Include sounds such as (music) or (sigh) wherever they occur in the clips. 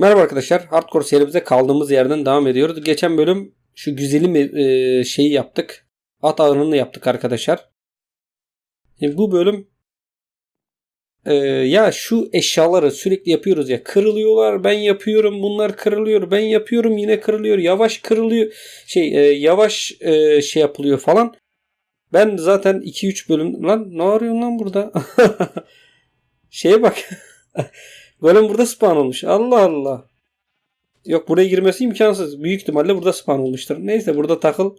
Merhaba arkadaşlar. Hardcore serimize kaldığımız yerden devam ediyoruz. Geçen bölüm şu güzelim e, şeyi yaptık. At ağırlığını yaptık arkadaşlar. Şimdi bu bölüm e, ya şu eşyaları sürekli yapıyoruz ya. Kırılıyorlar ben yapıyorum. Bunlar kırılıyor. Ben yapıyorum yine kırılıyor. Yavaş kırılıyor. Şey e, yavaş e, şey yapılıyor falan. Ben zaten 2-3 bölüm lan ne arıyorsun lan burada? (laughs) Şeye bak. (laughs) Golem burada spawn olmuş. Allah Allah. Yok buraya girmesi imkansız. Büyük ihtimalle burada spawn olmuştur. Neyse burada takıl.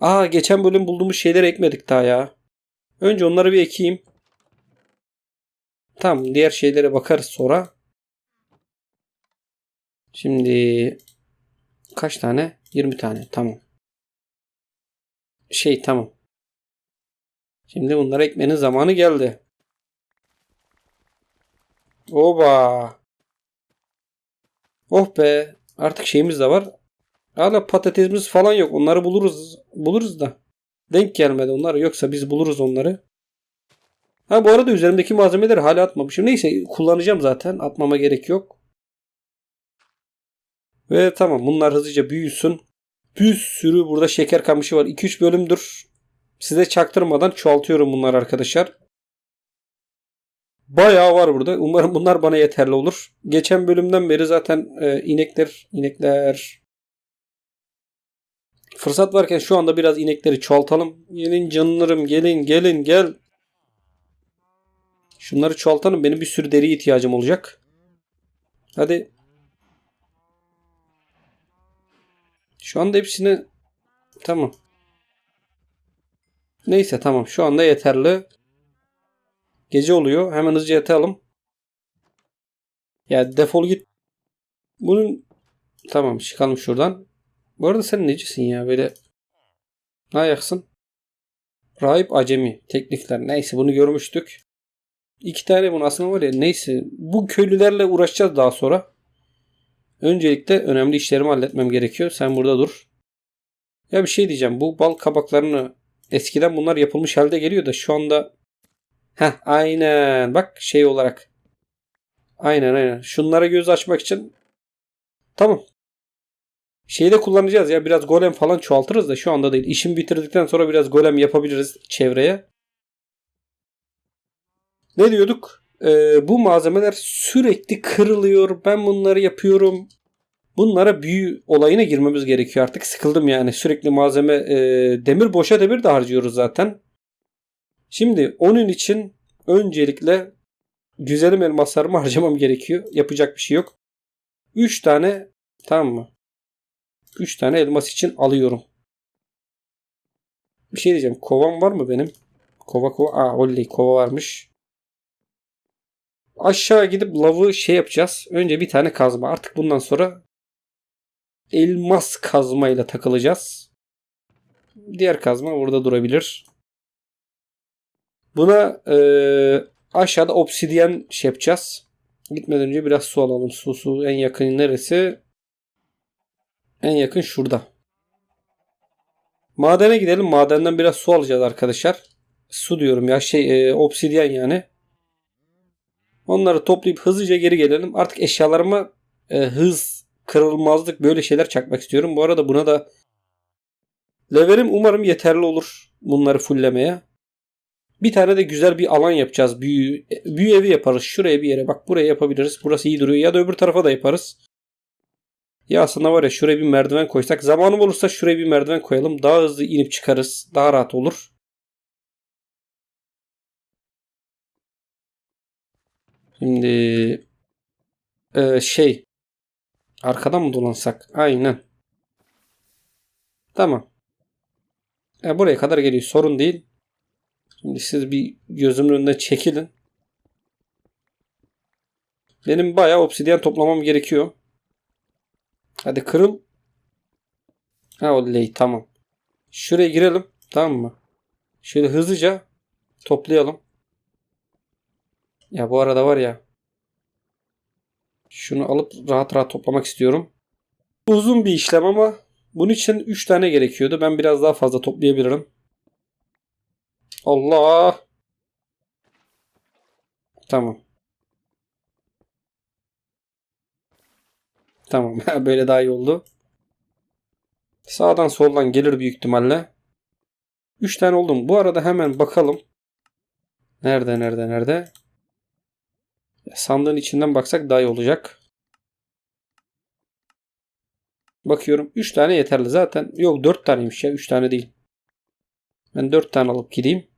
Aa geçen bölüm bulduğumuz şeyleri ekmedik daha ya. Önce onları bir ekeyim. Tamam diğer şeylere bakarız sonra. Şimdi kaç tane? 20 tane. Tamam. Şey tamam. Şimdi bunları ekmenin zamanı geldi. Oba. Oh be. Artık şeyimiz de var. Hala patatesimiz falan yok. Onları buluruz. Buluruz da. Denk gelmedi onlar. Yoksa biz buluruz onları. Ha bu arada üzerimdeki malzemeleri hala atmamışım. Neyse kullanacağım zaten. Atmama gerek yok. Ve tamam bunlar hızlıca büyüsün. Bir sürü burada şeker kamışı var. 2-3 bölümdür size çaktırmadan çoğaltıyorum bunlar arkadaşlar. Bayağı var burada. Umarım bunlar bana yeterli olur. Geçen bölümden beri zaten e, inekler inekler fırsat varken şu anda biraz inekleri çoğaltalım. Gelin canlarım gelin gelin gel. Şunları çoğaltalım. Benim bir sürü deri ihtiyacım olacak. Hadi. Şu anda hepsini tamam. Neyse tamam. Şu anda yeterli. Gece oluyor. Hemen hızlıca yatalım. Ya defol git. Bunun tamam çıkalım şuradan. Bu arada sen necisin ya böyle ne ayaksın? Rahip acemi teklifler. Neyse bunu görmüştük. İki tane bunu aslında var ya neyse. Bu köylülerle uğraşacağız daha sonra. Öncelikle önemli işlerimi halletmem gerekiyor. Sen burada dur. Ya bir şey diyeceğim. Bu bal kabaklarını eskiden bunlar yapılmış halde geliyor da şu anda Heh aynen. Bak şey olarak. Aynen aynen. Şunlara göz açmak için. Tamam. Şeyi de kullanacağız ya. Biraz golem falan çoğaltırız da şu anda değil. İşimi bitirdikten sonra biraz golem yapabiliriz çevreye. Ne diyorduk? Ee, bu malzemeler sürekli kırılıyor. Ben bunları yapıyorum. Bunlara büyü olayına girmemiz gerekiyor artık. Sıkıldım yani. Sürekli malzeme e, demir boşa demir de harcıyoruz zaten. Şimdi onun için öncelikle güzelim elmaslarımı (laughs) harcamam gerekiyor. Yapacak bir şey yok. 3 tane tamam mı? 3 tane elmas için alıyorum. Bir şey diyeceğim. Kovam var mı benim? Kova kova. Aa oley kova varmış. Aşağı gidip lavı şey yapacağız. Önce bir tane kazma. Artık bundan sonra elmas kazmayla takılacağız. Diğer kazma burada durabilir. Buna e, aşağıda obsidyen şey yapacağız. Gitmeden önce biraz su alalım. Su su en yakın neresi? En yakın şurada. Madene gidelim. Madenden biraz su alacağız arkadaşlar. Su diyorum ya şey e, obsidyen yani. Onları toplayıp hızlıca geri gelelim. Artık eşyalarıma e, hız, kırılmazlık böyle şeyler çakmak istiyorum. Bu arada buna da levelim umarım yeterli olur bunları fulllemeye. Bir tane de güzel bir alan yapacağız. Büyü, büyü evi yaparız. Şuraya bir yere bak buraya yapabiliriz. Burası iyi duruyor. Ya da öbür tarafa da yaparız. Ya aslında var ya şuraya bir merdiven koysak. Zamanım olursa şuraya bir merdiven koyalım. Daha hızlı inip çıkarız. Daha rahat olur. Şimdi e, şey arkadan mı dolansak? Aynen. Tamam. E, buraya kadar geliyor. Sorun değil. Şimdi siz bir gözümün önünde çekilin. Benim bayağı obsidyen toplamam gerekiyor. Hadi kırıl. Ha oley tamam. Şuraya girelim. Tamam mı? Şöyle hızlıca toplayalım. Ya bu arada var ya. Şunu alıp rahat rahat toplamak istiyorum. Uzun bir işlem ama bunun için 3 tane gerekiyordu. Ben biraz daha fazla toplayabilirim. Allah. Tamam. Tamam (laughs) böyle daha iyi oldu. Sağdan soldan gelir büyük ihtimalle. 3 tane oldu mu? Bu arada hemen bakalım. Nerede nerede nerede? Sandığın içinden baksak daha iyi olacak. Bakıyorum 3 tane yeterli zaten. Yok 4 taneymiş ya 3 tane değil. Ben 4 tane alıp gideyim.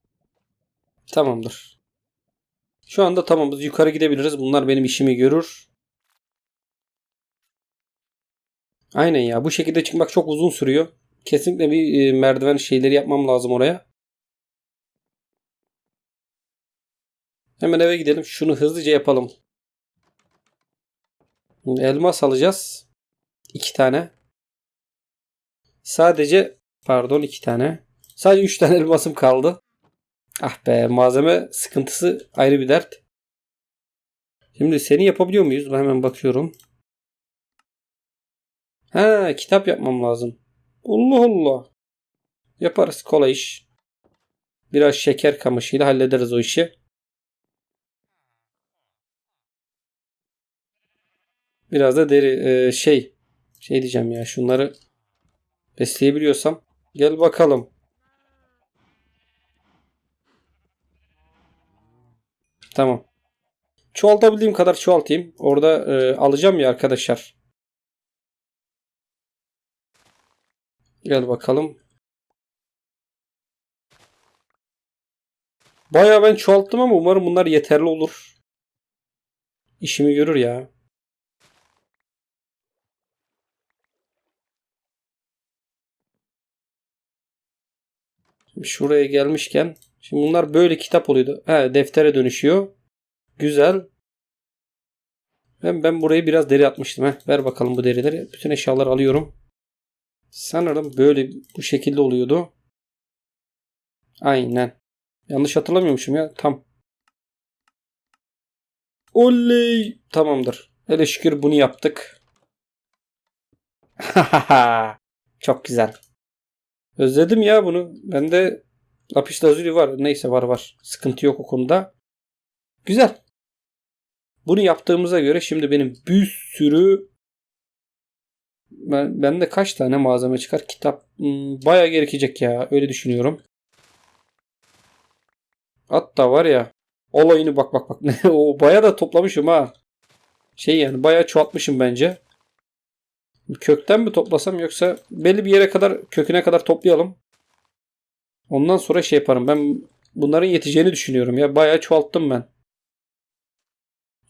Tamamdır. Şu anda tamamız. Yukarı gidebiliriz. Bunlar benim işimi görür. Aynen ya. Bu şekilde çıkmak çok uzun sürüyor. Kesinlikle bir e, merdiven şeyleri yapmam lazım oraya. Hemen eve gidelim. Şunu hızlıca yapalım. Elmas alacağız. İki tane. Sadece pardon iki tane. Sadece üç tane (laughs) elmasım kaldı. Ah be malzeme sıkıntısı ayrı bir dert. Şimdi seni yapabiliyor muyuz? Ben hemen bakıyorum. Ha kitap yapmam lazım. Allah Allah. Yaparız kolay iş. Biraz şeker kamışıyla hallederiz o işi. Biraz da deri e, şey şey diyeceğim ya şunları besleyebiliyorsam gel bakalım. Tamam. Çoğaltabildiğim kadar çoğaltayım. Orada e, alacağım ya arkadaşlar. Gel bakalım. Bayağı ben çoğalttım ama umarım bunlar yeterli olur. İşimi görür ya. Şuraya gelmişken şimdi bunlar böyle kitap oluyordu. He, deftere dönüşüyor. Güzel. Ben, ben burayı biraz deri atmıştım. Heh, ver bakalım bu derileri. Bütün eşyaları alıyorum. Sanırım böyle bu şekilde oluyordu. Aynen. Yanlış hatırlamıyormuşum ya. Tam. Oley. Tamamdır. Hele şükür bunu yaptık. (laughs) Çok güzel. Özledim ya bunu. Bende lapis lazuli var. Neyse var var. Sıkıntı yok o konuda. Güzel. Bunu yaptığımıza göre şimdi benim bir sürü ben, bende kaç tane malzeme çıkar? Kitap hmm, baya gerekecek ya. Öyle düşünüyorum. Hatta var ya olayını bak bak bak. (laughs) o baya da toplamışım ha. Şey yani baya çoğaltmışım bence. Kökten mi toplasam yoksa belli bir yere kadar köküne kadar toplayalım. Ondan sonra şey yaparım. Ben bunların yeteceğini düşünüyorum ya. Bayağı çoğalttım ben.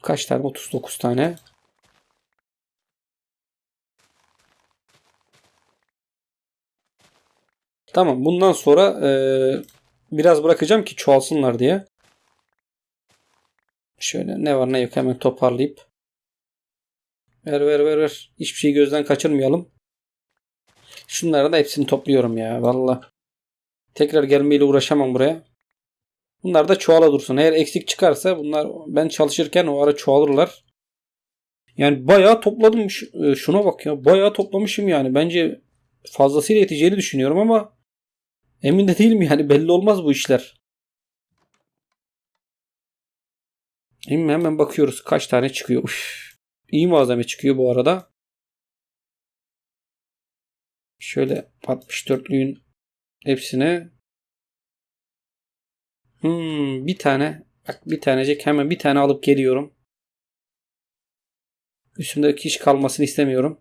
Kaç tane? 39 tane. Tamam. Bundan sonra e, biraz bırakacağım ki çoğalsınlar diye. Şöyle ne var ne yok hemen toparlayıp Ver ver ver ver. Hiçbir şeyi gözden kaçırmayalım. Şunları da hepsini topluyorum ya. Valla. Tekrar gelmeyle uğraşamam buraya. Bunlar da çoğala dursun. Eğer eksik çıkarsa bunlar ben çalışırken o ara çoğalırlar. Yani bayağı topladım. E, şuna bak ya. Bayağı toplamışım yani. Bence fazlasıyla yeteceğini düşünüyorum ama emin de değilim yani. Belli olmaz bu işler. Hemen hemen bakıyoruz kaç tane çıkıyor. Uf. İyi malzeme çıkıyor bu arada. Şöyle 64'lüğün hepsine hmm, bir tane bak bir tanecik hemen bir tane alıp geliyorum. Üstümdeki hiç kalmasını istemiyorum.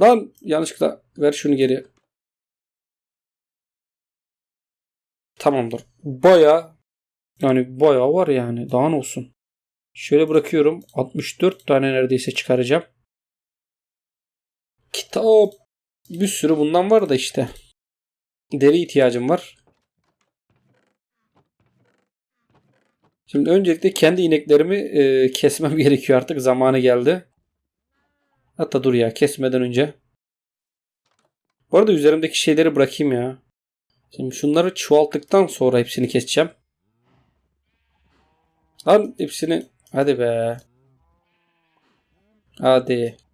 Lan yanlışlıkla ver şunu geri. Tamamdır. Baya yani bayağı var yani. Daha ne olsun. Şöyle bırakıyorum. 64 tane neredeyse çıkaracağım. Kitap. Bir sürü bundan var da işte. Deri ihtiyacım var. Şimdi öncelikle kendi ineklerimi e, kesmem (laughs) gerekiyor artık. Zamanı geldi. Hatta dur ya kesmeden önce. Bu arada üzerimdeki şeyleri bırakayım ya. Şimdi şunları çoğalttıktan sonra hepsini keseceğim. Lan hepsini. Hadi be. Hadi.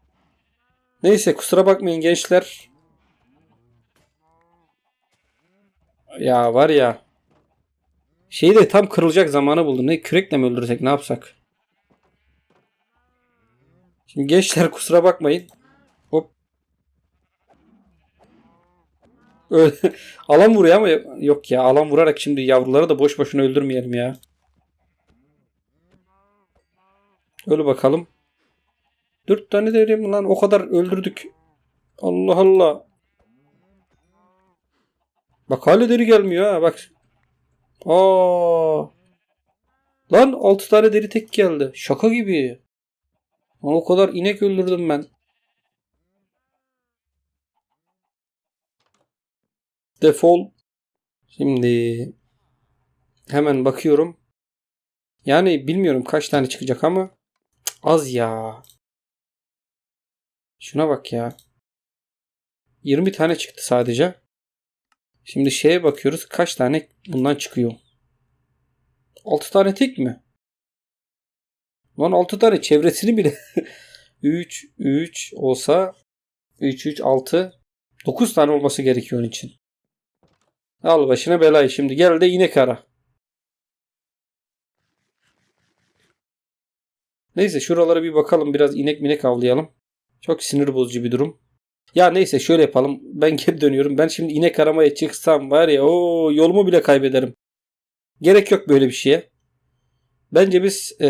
Neyse kusura bakmayın gençler. Ya var ya. Şeyi de tam kırılacak zamanı buldu. Ne kürekle mi öldürsek ne yapsak? Şimdi gençler kusura bakmayın. Hop. (laughs) Alan vuruyor ama yok ya alan vurarak şimdi yavruları da boş boşuna öldürmeyelim ya. Öyle bakalım. Dört tane de vereyim lan o kadar öldürdük. Allah Allah. Bak hala deri gelmiyor ha bak. Aa. Lan 6 tane deri tek geldi. Şaka gibi. Ama o kadar inek öldürdüm ben. Defol. Şimdi hemen bakıyorum. Yani bilmiyorum kaç tane çıkacak ama az ya. Şuna bak ya. 20 tane çıktı sadece. Şimdi şeye bakıyoruz. Kaç tane bundan çıkıyor? 6 tane tek mi? Lan 6 tane çevresini bile (laughs) 3 3 olsa 3 3 6 9 tane olması gerekiyor onun için. Al başına belayı şimdi gel de inek ara. Neyse şuralara bir bakalım biraz inek minek avlayalım. Çok sinir bozucu bir durum. Ya neyse şöyle yapalım. Ben (laughs) geri dönüyorum. Ben şimdi inek aramaya çıksam var ya o yolumu bile kaybederim. Gerek yok böyle bir şeye. Bence biz e,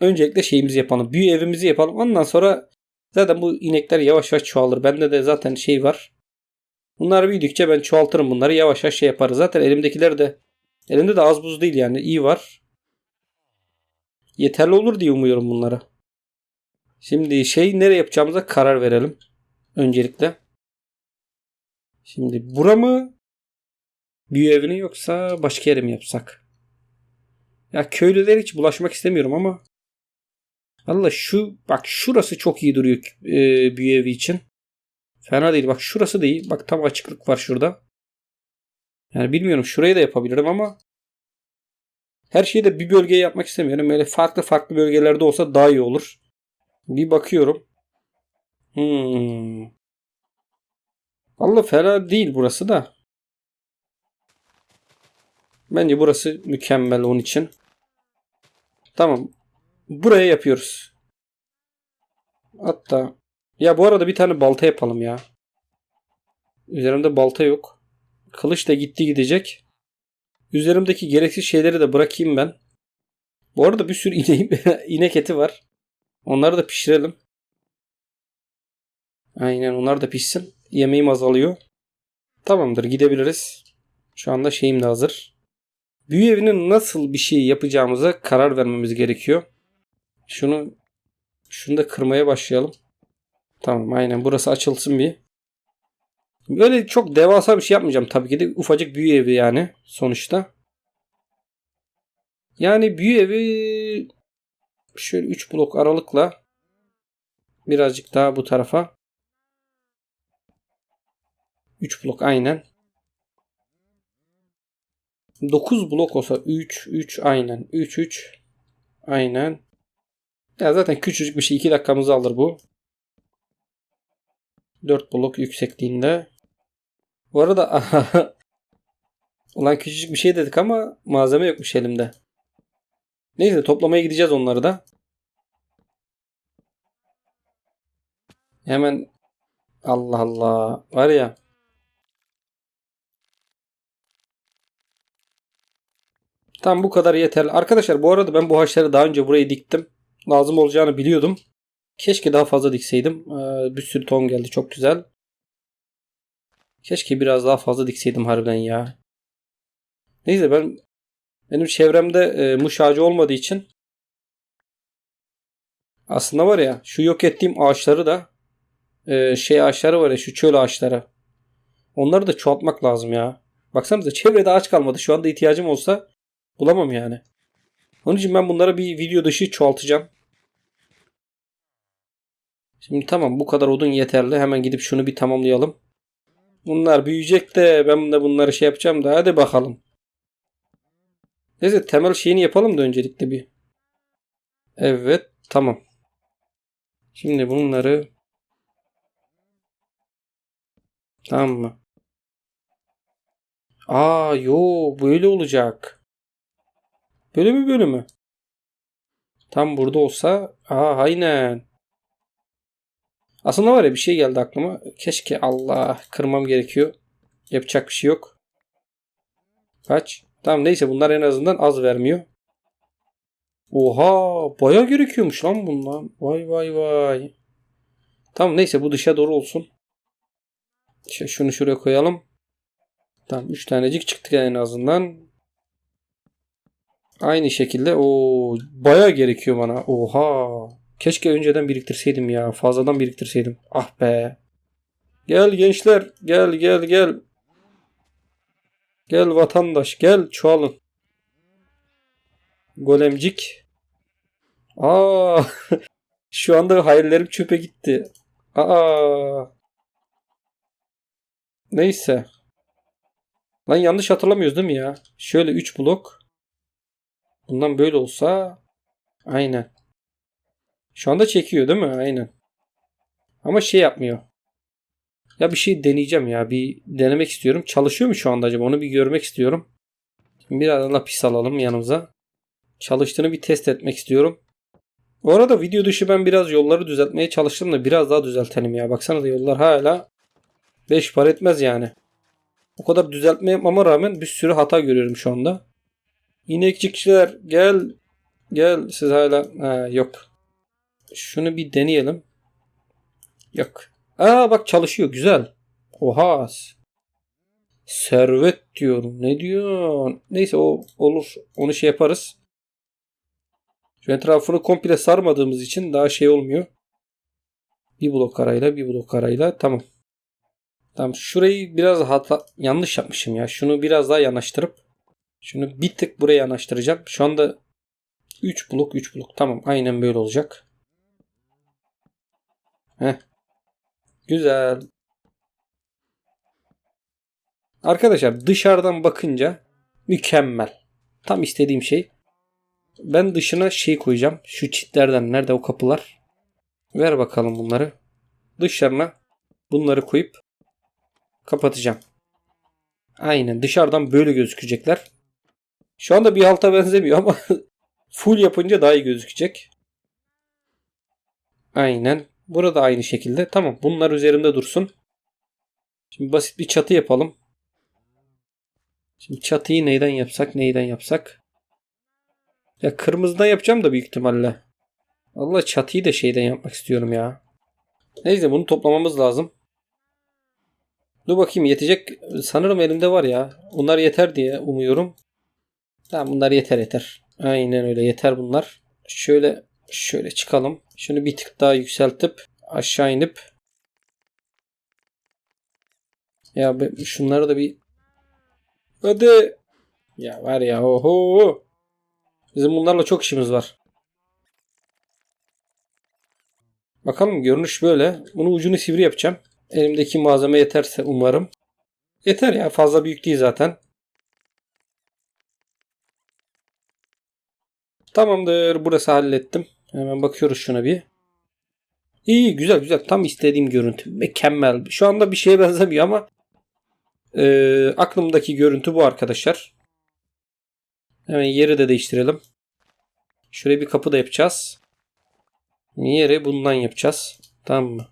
öncelikle şeyimizi yapalım. Büyü evimizi yapalım. Ondan sonra zaten bu inekler yavaş yavaş çoğalır. Bende de zaten şey var. Bunlar büyüdükçe ben çoğaltırım bunları. Yavaş yavaş şey yaparız. Zaten elimdekiler de elimde de az buz değil yani. iyi var. Yeterli olur diye umuyorum bunları. Şimdi şey nereye yapacağımıza karar verelim. Öncelikle. Şimdi bura mı? Büyü evini yoksa başka yere mi yapsak? Ya köylülere hiç bulaşmak istemiyorum ama Allah şu bak şurası çok iyi duruyor e, büyü evi için. Fena değil. Bak şurası da iyi. Bak tam açıklık var şurada. Yani bilmiyorum şurayı da yapabilirim ama her şeyi de bir bölgeye yapmak istemiyorum. Böyle farklı farklı bölgelerde olsa daha iyi olur. Bir bakıyorum. Hmm. Valla fena değil burası da. Bence burası mükemmel onun için. Tamam. Buraya yapıyoruz. Hatta ya bu arada bir tane balta yapalım ya. Üzerimde balta yok. Kılıç da gitti gidecek. Üzerimdeki gereksiz şeyleri de bırakayım ben. Bu arada bir sürü (laughs) ineğim, inek eti var. Onları da pişirelim. Aynen onlar da pişsin. Yemeğim azalıyor. Tamamdır gidebiliriz. Şu anda şeyim de hazır. Büyü evinin nasıl bir şey yapacağımıza karar vermemiz gerekiyor. Şunu şunu da kırmaya başlayalım. Tamam aynen burası açılsın bir. Böyle çok devasa bir şey yapmayacağım tabii ki de ufacık büyü evi yani sonuçta. Yani büyü evi şöyle 3 blok aralıkla birazcık daha bu tarafa 3 blok aynen. 9 blok olsa 3 3 aynen 3 3 aynen. Ya zaten küçücük bir şey 2 dakikamızı alır bu. 4 blok yüksekliğinde. Bu arada (laughs) ulan küçücük bir şey dedik ama malzeme yokmuş elimde. Neyse toplamaya gideceğiz onları da. Hemen Allah Allah var ya Tam bu kadar yeterli. Arkadaşlar bu arada ben bu haşları daha önce buraya diktim. Lazım olacağını biliyordum. Keşke daha fazla dikseydim. Ee, bir sürü ton geldi. Çok güzel. Keşke biraz daha fazla dikseydim harbiden ya. Neyse ben benim çevremde e, muş ağacı olmadığı için aslında var ya şu yok ettiğim ağaçları da e, şey ağaçları var ya şu çöl ağaçları. Onları da çoğaltmak lazım ya. Baksanıza çevrede ağaç kalmadı. Şu anda ihtiyacım olsa bulamam yani. Onun için ben bunlara bir video dışı çoğaltacağım. Şimdi tamam bu kadar odun yeterli. Hemen gidip şunu bir tamamlayalım. Bunlar büyüyecek de ben de bunları şey yapacağım da hadi bakalım. Neyse temel şeyini yapalım da öncelikle bir. Evet tamam. Şimdi bunları Tamam mı? Aa yo böyle olacak. Böyle mi böyle mi? Tam burada olsa. Aa aynen. Aslında var ya bir şey geldi aklıma. Keşke Allah kırmam gerekiyor. Yapacak bir şey yok. Kaç? Tamam neyse bunlar en azından az vermiyor. Oha baya gerekiyormuş lan bundan. Vay vay vay. Tamam neyse bu dışa doğru olsun. Şunu şuraya koyalım. Tamam 3 tanecik çıktı en azından. Aynı şekilde o baya gerekiyor bana. Oha. Keşke önceden biriktirseydim ya. Fazladan biriktirseydim. Ah be. Gel gençler. Gel gel gel. Gel vatandaş. Gel çoğalın. Golemcik. Aa. (laughs) Şu anda hayallerim çöpe gitti. Aa. Neyse. Lan yanlış hatırlamıyoruz değil mi ya? Şöyle 3 blok. Bundan böyle olsa aynen. Şu anda çekiyor değil mi? Aynen. Ama şey yapmıyor. Ya bir şey deneyeceğim ya. Bir denemek istiyorum. Çalışıyor mu şu anda acaba? Onu bir görmek istiyorum. Biraz lapis alalım yanımıza. Çalıştığını bir test etmek istiyorum. Bu arada video dışı ben biraz yolları düzeltmeye çalıştım da biraz daha düzeltelim ya. Baksana da yollar hala 5 par etmez yani. O kadar düzeltme yapmama rağmen bir sürü hata görüyorum şu anda. İnekçikçiler gel. Gel siz hala. Ha, yok. Şunu bir deneyelim. Yok. Aa bak çalışıyor güzel. Oha. Servet diyorum. Ne diyor? Neyse o olur. Onu şey yaparız. Şu etrafını komple sarmadığımız için daha şey olmuyor. Bir blok arayla bir blok arayla tamam. Tamam şurayı biraz hata yanlış yapmışım ya. Şunu biraz daha yanaştırıp şunu bir tık buraya yanaştıracağım. Şu anda 3 blok 3 blok. Tamam aynen böyle olacak. Heh. Güzel. Arkadaşlar dışarıdan bakınca mükemmel. Tam istediğim şey. Ben dışına şey koyacağım. Şu çitlerden nerede o kapılar? Ver bakalım bunları. Dışlarına bunları koyup kapatacağım. Aynen dışarıdan böyle gözükecekler. Şu anda bir halta (laughs) benzemiyor ama full yapınca daha iyi gözükecek. Aynen. Burada aynı şekilde. Tamam bunlar üzerimde dursun. Şimdi basit bir çatı yapalım. Şimdi çatıyı neyden yapsak neyden yapsak. Ya kırmızıdan yapacağım da büyük ihtimalle. Allah çatıyı da şeyden yapmak istiyorum ya. Neyse bunu toplamamız lazım. Dur bakayım yetecek. Sanırım elimde var ya. Bunlar yeter diye umuyorum. Tamam bunlar yeter yeter. Aynen öyle yeter bunlar. Şöyle şöyle çıkalım. Şunu bir tık daha yükseltip aşağı inip ya şunları da bir hadi ya var ya oho bizim bunlarla çok işimiz var. Bakalım görünüş böyle. Bunu ucunu sivri yapacağım. Elimdeki malzeme yeterse umarım. Yeter ya fazla büyük değil zaten. Tamamdır. Burası hallettim. Hemen bakıyoruz şuna bir. İyi güzel güzel. Tam istediğim görüntü. Mükemmel. Şu anda bir şeye (laughs) benzemiyor ama e, aklımdaki görüntü bu arkadaşlar. Hemen yeri de değiştirelim. Şuraya bir kapı da yapacağız. Yeri bundan yapacağız. Tamam mı?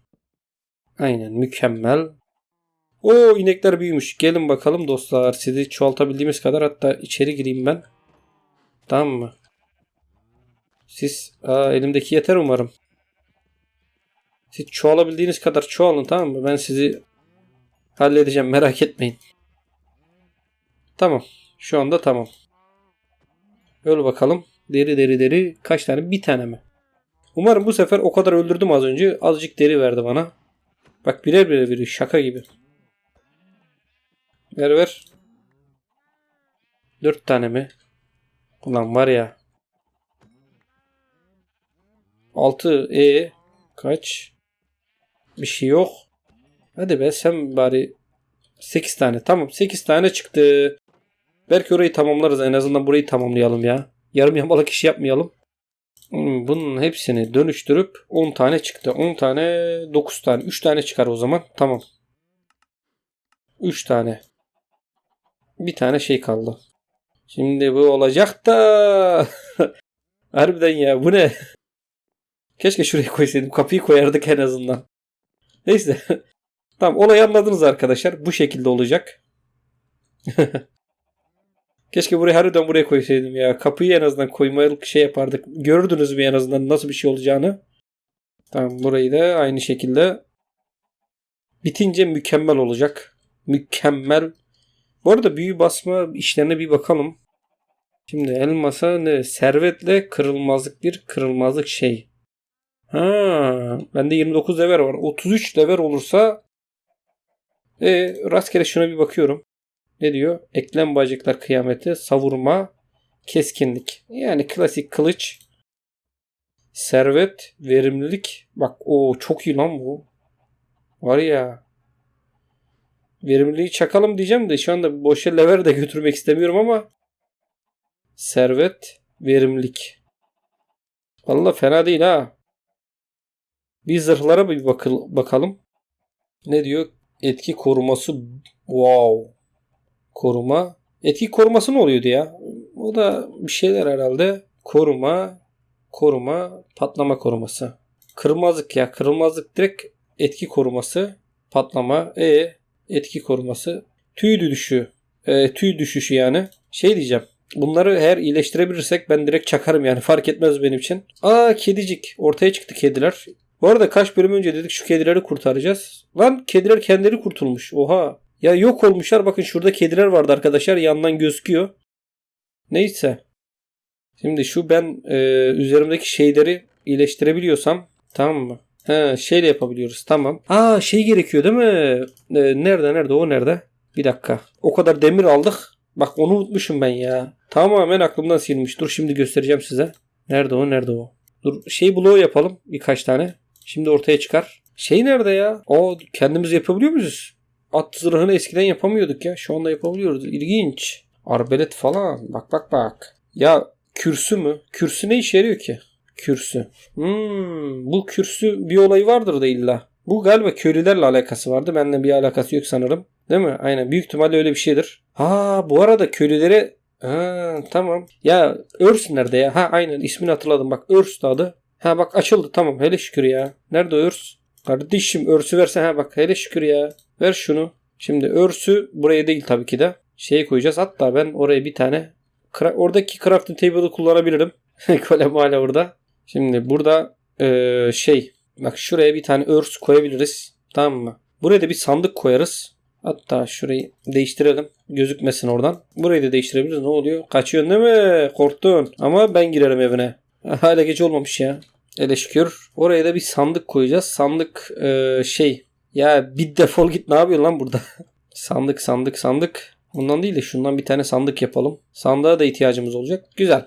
Aynen mükemmel. O inekler büyümüş. Gelin bakalım dostlar. Sizi çoğaltabildiğimiz kadar hatta içeri gireyim ben. Tamam mı? Siz aa, elimdeki yeter umarım. Siz çoğalabildiğiniz kadar çoğalın tamam mı? Ben sizi halledeceğim merak etmeyin. Tamam. Şu anda tamam. Öyle bakalım. Deri deri deri kaç tane? Bir tane mi? Umarım bu sefer o kadar öldürdüm az önce. Azıcık deri verdi bana. Bak birer birer biri şaka gibi. Ver ver. Dört tane mi? Ulan var ya. Altı e kaç? Bir şey yok. Hadi be sen bari 8 tane. Tamam 8 tane çıktı. Belki orayı tamamlarız. En azından burayı tamamlayalım ya. Yarım yamalak iş yapmayalım. Hmm, bunun hepsini dönüştürüp 10 tane çıktı. 10 tane 9 tane. 3 tane çıkar o zaman. Tamam. 3 tane. Bir tane şey kaldı. Şimdi bu olacak da. (laughs) Harbiden ya bu ne? Keşke şuraya koysaydım. Kapıyı koyardık en azından. Neyse. (laughs) tamam olayı anladınız arkadaşlar. Bu şekilde olacak. (laughs) Keşke burayı harbiden buraya koysaydım ya. Kapıyı en azından koymalık şey yapardık. Gördünüz mü en azından nasıl bir şey olacağını. Tamam burayı da aynı şekilde bitince mükemmel olacak. Mükemmel. Bu arada büyü basma işlerine bir bakalım. Şimdi elmasa ne? Servetle kırılmazlık bir kırılmazlık şey. Ha, bende 29 lever var. 33 lever olursa e, rastgele şuna bir bakıyorum. Ne diyor? Eklem bacaklar kıyameti, savurma, keskinlik. Yani klasik kılıç. Servet, verimlilik. Bak o çok iyi lan bu. Var ya. Verimliliği çakalım diyeceğim de şu anda boşa lever de götürmek istemiyorum ama servet, verimlilik. Valla fena değil ha. Bir zırhlara bir bakıl- bakalım. Ne diyor? Etki koruması. Wow. Koruma. Etki koruması ne oluyordu ya? O da bir şeyler herhalde. Koruma. Koruma. Patlama koruması. Kırılmazlık ya. Kırılmazlık direkt etki koruması. Patlama. E etki koruması. Tüy düşüşü. E, tüy düşüşü yani. Şey diyeceğim. Bunları eğer iyileştirebilirsek ben direkt çakarım yani fark etmez benim için. Aa kedicik. Ortaya çıktı kediler. Bu arada kaç bölüm önce dedik şu kedileri kurtaracağız. Lan kediler kendileri kurtulmuş. Oha. Ya yok olmuşlar. Bakın şurada kediler vardı arkadaşlar. Yandan gözüküyor. Neyse. Şimdi şu ben e, üzerimdeki şeyleri iyileştirebiliyorsam tamam mı? He, şeyle yapabiliyoruz. Tamam. Aa şey gerekiyor değil mi? E, nerede nerede o nerede? Bir dakika. O kadar demir aldık. Bak onu unutmuşum ben ya. Tamamen aklımdan silmiş. Dur şimdi göstereceğim size. Nerede o nerede o? Dur şey bloğu yapalım birkaç tane. Şimdi ortaya çıkar. Şey nerede ya? O kendimiz yapabiliyor muyuz? At zırhını eskiden yapamıyorduk ya. Şu anda yapabiliyoruz. İlginç. Arbelet falan. Bak bak bak. Ya kürsü mü? Kürsü ne işe yarıyor ki? Kürsü. Hmm, bu kürsü bir olayı vardır da illa. Bu galiba köylülerle alakası vardı. Benimle bir alakası yok sanırım. Değil mi? Aynen. Büyük ihtimalle öyle bir şeydir. Ha bu arada köylülere Ha tamam. Ya örs nerede ya? Ha aynen ismini hatırladım. Bak örs adı. Ha bak açıldı tamam. Hele şükür ya. Nerede örs? Kardeşim örsü versen ha bak hele şükür ya. Ver şunu. Şimdi örsü buraya değil tabii ki de. Şey koyacağız. Hatta ben oraya bir tane oradaki crafting table'ı kullanabilirim. (laughs) Kolem hala orada. Şimdi burada eee, şey bak şuraya bir tane örs koyabiliriz. Tamam mı? Buraya da bir sandık koyarız. Hatta şurayı değiştirelim. Gözükmesin oradan. Burayı da değiştirebiliriz. Ne oluyor? Kaçıyorsun değil mi? Korktun. Ama ben girerim evine. Hala geç olmamış ya. Ele şükür. Oraya da bir sandık koyacağız. Sandık eee, şey. Ya bir defol git ne yapıyorsun lan burada? (laughs) sandık sandık sandık. Bundan değil de şundan bir tane sandık yapalım. Sandığa da ihtiyacımız olacak. Güzel.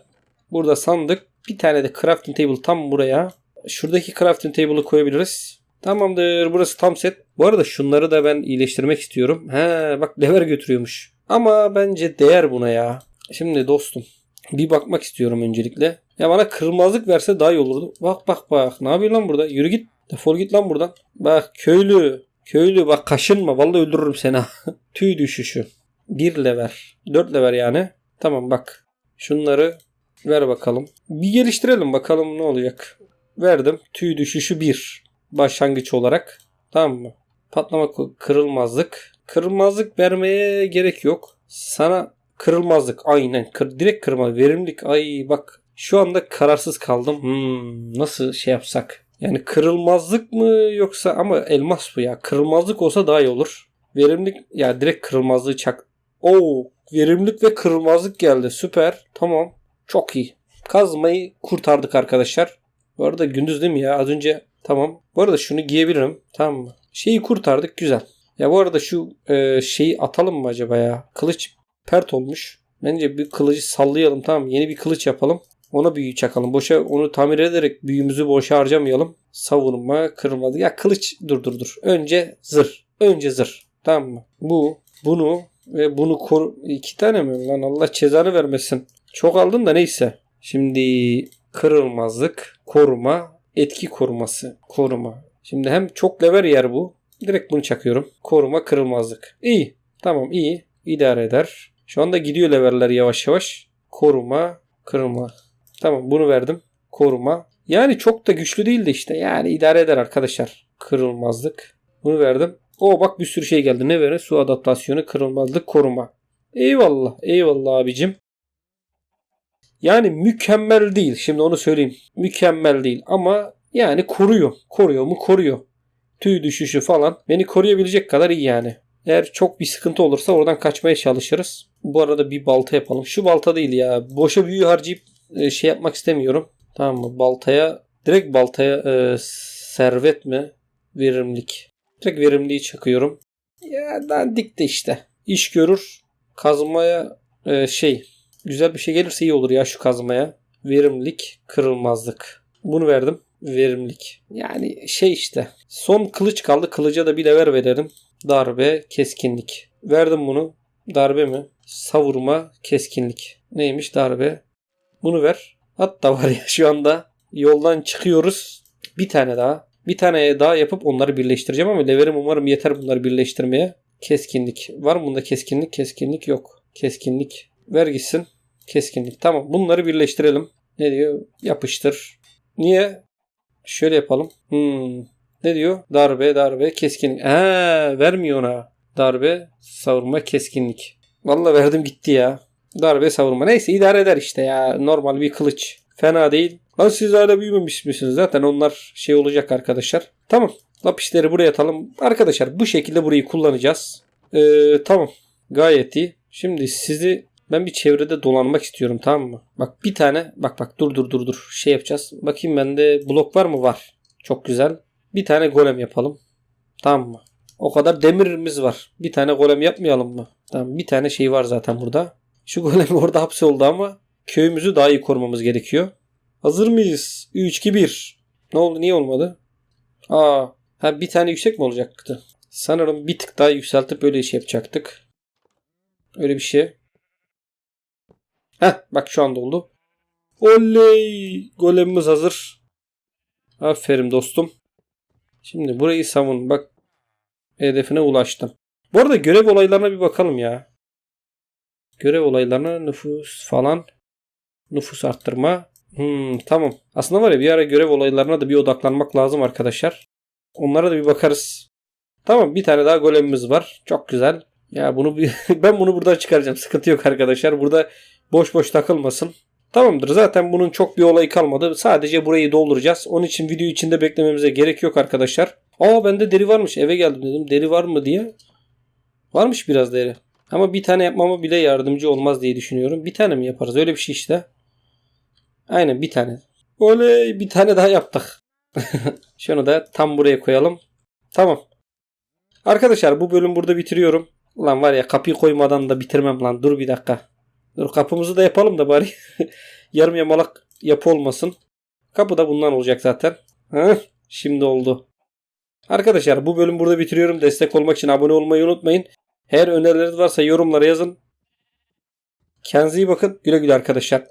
Burada sandık. Bir tane de crafting table tam buraya. Şuradaki crafting table'ı koyabiliriz. Tamamdır. Burası tam set. Bu arada şunları da ben iyileştirmek istiyorum. He bak lever götürüyormuş. Ama bence değer buna ya. Şimdi dostum bir bakmak istiyorum öncelikle. Ya bana kırmızılık verse daha iyi olurdu. Bak bak bak. Ne yapıyorsun lan burada? Yürü git. Defol git lan buradan. Bak köylü. Köylü bak kaşınma. Vallahi öldürürüm seni. (laughs) Tüy düşüşü. Bir lever. Dört lever yani. Tamam bak. Şunları ver bakalım. Bir geliştirelim bakalım ne olacak. Verdim. Tüy düşüşü 1. Başlangıç olarak. Tamam mı? Patlama kırılmazlık. Kırılmazlık vermeye gerek yok. Sana kırılmazlık. Aynen. Kır, direkt kırma. Verimlilik. Ay bak. Şu anda kararsız kaldım. Hmm, nasıl şey yapsak? Yani kırılmazlık mı yoksa ama elmas bu ya. Kırılmazlık olsa daha iyi olur. Verimlilik ya direkt kırılmazlığı çak. Oo, verimlilik ve kırılmazlık geldi. Süper. Tamam. Çok iyi. Kazmayı kurtardık arkadaşlar. Bu arada gündüz değil mi ya? Az önce tamam. Bu arada şunu giyebilirim. Tamam mı? Şeyi kurtardık. Güzel. Ya bu arada şu e, şeyi atalım mı acaba ya? Kılıç pert olmuş. Bence bir kılıcı sallayalım tamam mı? Yeni bir kılıç yapalım. Ona büyü çakalım. Boşa onu tamir ederek büyümüzü boşa harcamayalım. Savunma, kırılmadı. Ya kılıç dur dur dur. Önce zırh. Önce zırh. Tamam mı? Bu, bunu ve bunu koru... iki tane mi? Lan Allah cezanı vermesin. Çok aldın da neyse. Şimdi kırılmazlık, koruma, etki koruması, koruma. Şimdi hem çok lever yer bu. Direkt bunu çakıyorum. Koruma, kırılmazlık. İyi. Tamam iyi. İdare eder. Şu anda gidiyor leveller yavaş yavaş. Koruma, kırılma. Tamam bunu verdim. Koruma. Yani çok da güçlü değil de işte. Yani idare eder arkadaşlar. Kırılmazlık. Bunu verdim. O bak bir sürü şey geldi. Ne verir? Su adaptasyonu, kırılmazlık, koruma. Eyvallah. Eyvallah abicim. Yani mükemmel değil. Şimdi onu söyleyeyim. Mükemmel değil ama yani koruyor. Koruyor mu? Koruyor. Tüy düşüşü falan. Beni koruyabilecek kadar iyi yani. Eğer çok bir sıkıntı olursa oradan kaçmaya çalışırız. Bu arada bir balta yapalım. Şu balta değil ya. Boşa büyü harcayıp e, şey yapmak istemiyorum. Tamam mı? Baltaya direkt baltaya e, servet mi? Verimlilik. Direkt verimliği çakıyorum. Ya dandik de işte. İş görür. Kazmaya e, şey güzel bir şey gelirse iyi olur ya şu kazmaya. Verimlilik, kırılmazlık. Bunu verdim. Verimlilik. Yani şey işte. Son kılıç kaldı. Kılıca da bir lever verelim. Darbe, keskinlik. Verdim bunu. Darbe mi? Savurma, keskinlik. Neymiş darbe? Bunu ver. Hatta var ya şu anda yoldan çıkıyoruz. Bir tane daha. Bir tane daha yapıp onları birleştireceğim ama leverim umarım yeter bunları birleştirmeye. Keskinlik. Var mı bunda keskinlik? Keskinlik yok. Keskinlik. Ver gitsin. Keskinlik. Tamam. Bunları birleştirelim. Ne diyor? Yapıştır. Niye? Şöyle yapalım. Hmm. Ne diyor? Darbe, darbe, keskinlik. Ha, vermiyor ona. Darbe, savurma, keskinlik. Vallahi verdim gitti ya. Darbe, savurma. Neyse idare eder işte ya. Normal bir kılıç. Fena değil. Lan siz hala büyümemiş misiniz? Zaten onlar şey olacak arkadaşlar. Tamam. Lapisleri buraya atalım. Arkadaşlar bu şekilde burayı kullanacağız. Ee, tamam. Gayet iyi. Şimdi sizi ben bir çevrede dolanmak istiyorum tamam mı? Bak bir tane bak bak dur dur dur dur şey yapacağız. Bakayım bende blok var mı? Var. Çok güzel. Bir tane golem yapalım. Tamam mı? O kadar demirimiz var. Bir tane golem yapmayalım mı? Tamam bir tane şey var zaten burada. Şu golem (laughs) orada hapsoldu ama köyümüzü daha iyi korumamız gerekiyor. Hazır mıyız? 3 2 1. Ne oldu? Niye olmadı? Aa, ha bir tane yüksek mi olacaktı? Sanırım bir tık daha yükseltip öyle şey yapacaktık. Öyle bir şey. Heh bak şu anda oldu. Oley! Golemimiz hazır. Aferin dostum. Şimdi burayı savun. Bak hedefine ulaştım. Bu arada görev olaylarına bir bakalım ya. Görev olaylarına nüfus falan. Nüfus arttırma. Hmm, tamam. Aslında var ya bir ara görev olaylarına da bir odaklanmak lazım arkadaşlar. Onlara da bir bakarız. Tamam bir tane daha golemimiz var. Çok güzel. Ya bunu bir, (laughs) ben bunu buradan çıkaracağım. Sıkıntı yok arkadaşlar. Burada boş boş takılmasın. Tamamdır. Zaten bunun çok bir olayı kalmadı. Sadece burayı dolduracağız. Onun için video içinde beklememize gerek yok arkadaşlar. Aa bende deri varmış. Eve geldim dedim. Deri var mı diye. Varmış biraz deri. Ama bir tane yapmama bile yardımcı olmaz diye düşünüyorum. Bir tane mi yaparız? Öyle bir şey işte. Aynen bir tane. Oley bir tane daha yaptık. (laughs) Şunu da tam buraya koyalım. Tamam. Arkadaşlar bu bölüm burada bitiriyorum. Ulan var ya kapıyı koymadan da bitirmem lan. Dur bir dakika. Dur kapımızı da yapalım da bari. (laughs) Yarım yamalak yapı olmasın. Kapı da bundan olacak zaten. Heh, şimdi oldu. Arkadaşlar bu bölüm burada bitiriyorum. Destek olmak için abone olmayı unutmayın. Eğer önerileriniz varsa yorumlara yazın. Kendinize iyi bakın. Güle güle arkadaşlar.